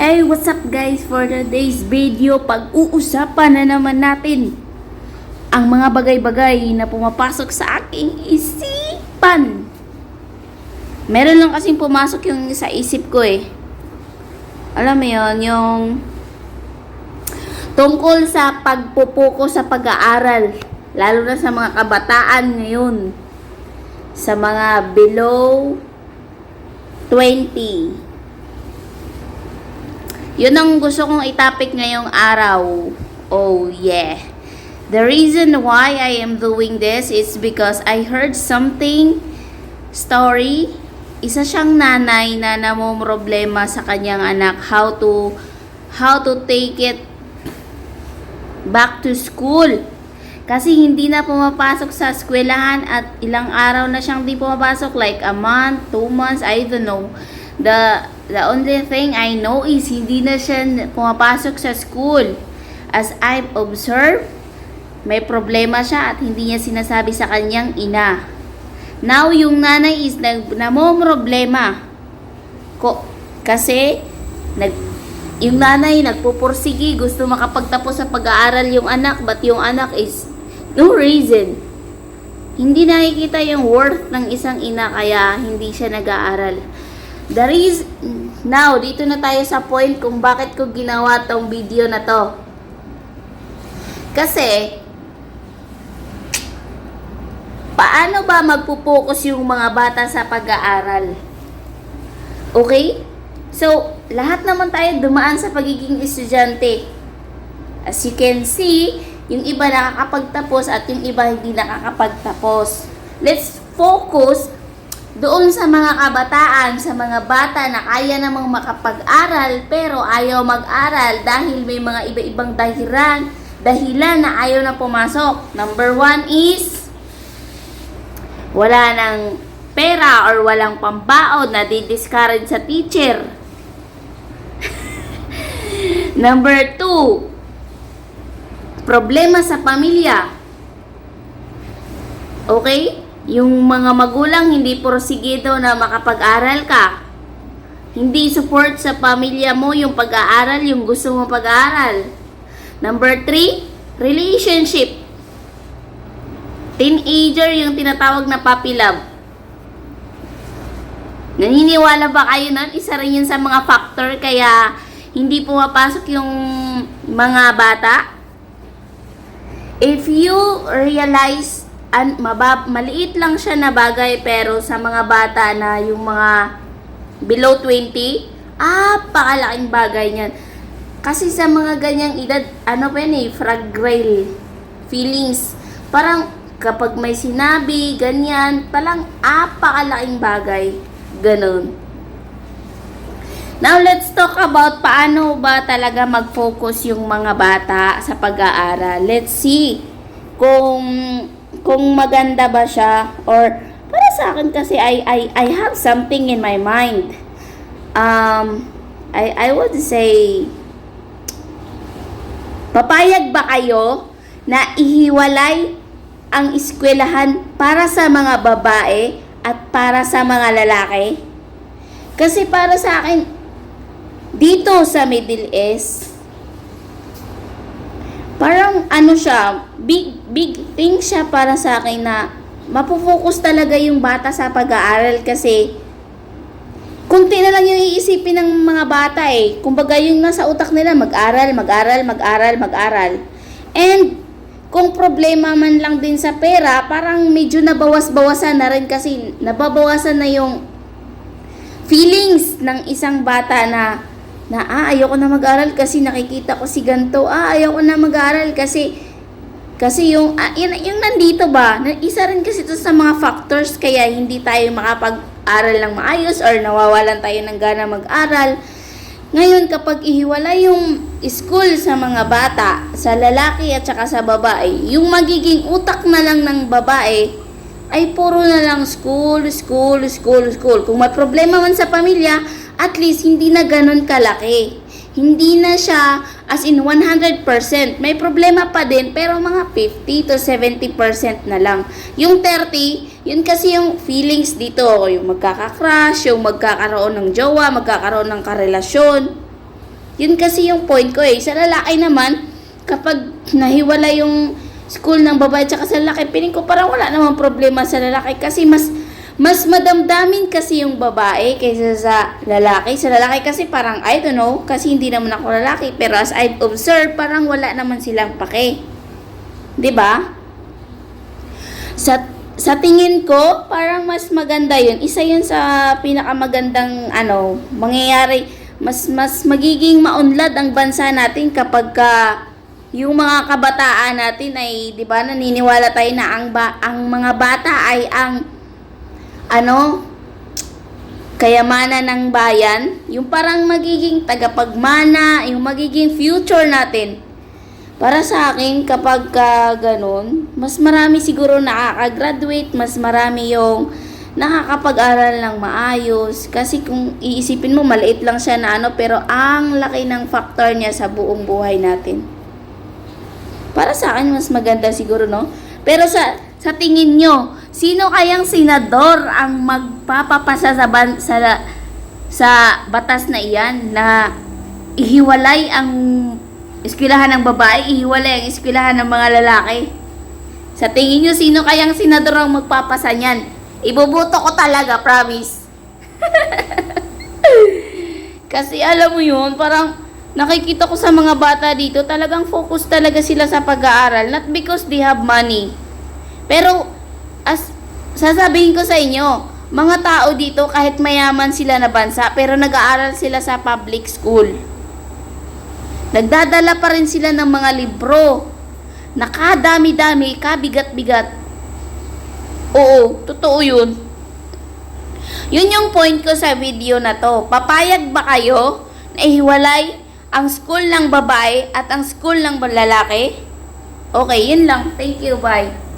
Hey, what's up guys? For today's video, pag-uusapan na naman natin ang mga bagay-bagay na pumapasok sa aking isipan. Meron lang kasing pumasok yung sa isip ko eh. Alam mo yon yung tungkol sa pagpupuko sa pag-aaral. Lalo na sa mga kabataan ngayon. Sa mga below 20. Yun ang gusto kong itapik ngayong araw. Oh yeah. The reason why I am doing this is because I heard something story. Isa siyang nanay na namumroblema sa kanyang anak how to how to take it back to school. Kasi hindi na pumapasok sa eskwelahan at ilang araw na siyang di pumapasok like a month, two months, I don't know. The the only thing I know is hindi na siya pumapasok sa school. As I've observed, may problema siya at hindi niya sinasabi sa kanyang ina. Now, yung nanay is nag, namomroblema. Ko, kasi, nag, yung nanay nagpupursigi, gusto makapagtapos sa pag-aaral yung anak, but yung anak is no reason. Hindi nakikita yung worth ng isang ina kaya hindi siya nag-aaral. The reason, now, dito na tayo sa point kung bakit ko ginawa tong video na to. Kasi, paano ba magpupokus yung mga bata sa pag-aaral? Okay? So, lahat naman tayo dumaan sa pagiging estudyante. As you can see, yung iba nakakapagtapos at yung iba hindi nakakapagtapos. Let's focus doon sa mga kabataan, sa mga bata na kaya namang makapag-aral pero ayaw mag-aral dahil may mga iba-ibang dahilan, dahilan na ayaw na pumasok. Number one is wala ng pera or walang pambaon na di-discourage sa teacher. Number two, problema sa pamilya. Okay? Yung mga magulang hindi porsigido na makapag-aral ka. Hindi support sa pamilya mo yung pag-aaral, yung gusto mo pag-aaral. Number three, relationship. Teenager yung tinatawag na puppy love. Naniniwala ba kayo nun? Isa rin yun sa mga factor kaya hindi pumapasok yung mga bata. If you realize an, mabab, maliit lang siya na bagay pero sa mga bata na yung mga below 20, ah, pakalaking bagay niyan. Kasi sa mga ganyang edad, ano pa yun eh, fragile feelings. Parang kapag may sinabi, ganyan, palang apakalaking bagay. Ganon. Now, let's talk about paano ba talaga mag-focus yung mga bata sa pag-aaral. Let's see kung kung maganda ba siya or para sa akin kasi I I I have something in my mind. Um I I would say papayag ba kayo na ihiwalay ang eskwelahan para sa mga babae at para sa mga lalaki? Kasi para sa akin, dito sa Middle East, parang ano siya, big, big thing siya para sa akin na mapufocus talaga yung bata sa pag-aaral kasi kunti na lang yung iisipin ng mga bata eh. Kumbaga yung nasa utak nila, mag-aral, mag-aral, mag-aral, mag-aral. And kung problema man lang din sa pera, parang medyo nabawas-bawasan na rin kasi nababawasan na yung feelings ng isang bata na na ah, ayoko na mag-aral kasi nakikita ko si ganto. Ah, ayoko na mag-aral kasi kasi yung ah, yun, yung nandito ba, isa rin kasi ito sa mga factors kaya hindi tayo makapag-aral ng maayos or nawawalan tayo ng gana mag-aral. Ngayon, kapag ihiwala yung school sa mga bata, sa lalaki at saka sa babae, yung magiging utak na lang ng babae, ay puro na lang school, school, school, school. Kung may problema man sa pamilya, at least hindi na ganun kalaki. Hindi na siya as in 100%. May problema pa din pero mga 50 to 70% na lang. Yung 30, yun kasi yung feelings dito. Yung magkaka-crush, yung magkakaroon ng jowa, magkakaroon ng karelasyon. Yun kasi yung point ko eh. Sa lalaki naman, kapag nahiwala yung school ng babae tsaka sa lalaki, piling ko parang wala namang problema sa lalaki kasi mas mas madamdamin kasi yung babae kaysa sa lalaki. Sa lalaki kasi parang, I don't know, kasi hindi naman ako lalaki. Pero as I've observed, parang wala naman silang pake. ba? Sa, sa tingin ko, parang mas maganda yun. Isa yun sa pinakamagandang, ano, mangyayari. Mas, mas magiging maunlad ang bansa natin kapag ka yung mga kabataan natin ay, di ba, naniniwala tayo na ang, ba, ang mga bata ay ang ano, kayamanan ng bayan, yung parang magiging tagapagmana, yung magiging future natin. Para sa akin, kapag ka ganun, mas marami siguro nakaka-graduate, mas marami yung nakakapag-aral ng maayos. Kasi kung iisipin mo, maliit lang siya na ano, pero ang laki ng factor niya sa buong buhay natin. Para sa akin, mas maganda siguro, no? Pero sa sa tingin nyo, sino kayang senador ang magpapapasa sa, ban, sa, sa batas na iyan na ihiwalay ang eskwelahan ng babae, ihiwalay ang eskwelahan ng mga lalaki? Sa tingin nyo, sino kayang senador ang magpapasa niyan? Ibubuto ko talaga, promise. Kasi alam mo yun, parang nakikita ko sa mga bata dito, talagang focus talaga sila sa pag-aaral. Not because they have money. Pero, as sasabihin ko sa inyo, mga tao dito, kahit mayaman sila na bansa, pero nag-aaral sila sa public school. Nagdadala pa rin sila ng mga libro. Nakadami-dami, kabigat-bigat. Oo, totoo yun. Yun yung point ko sa video na to. Papayag ba kayo na ihiwalay ang school ng babae at ang school ng lalaki? Okay, yun lang. Thank you, bye.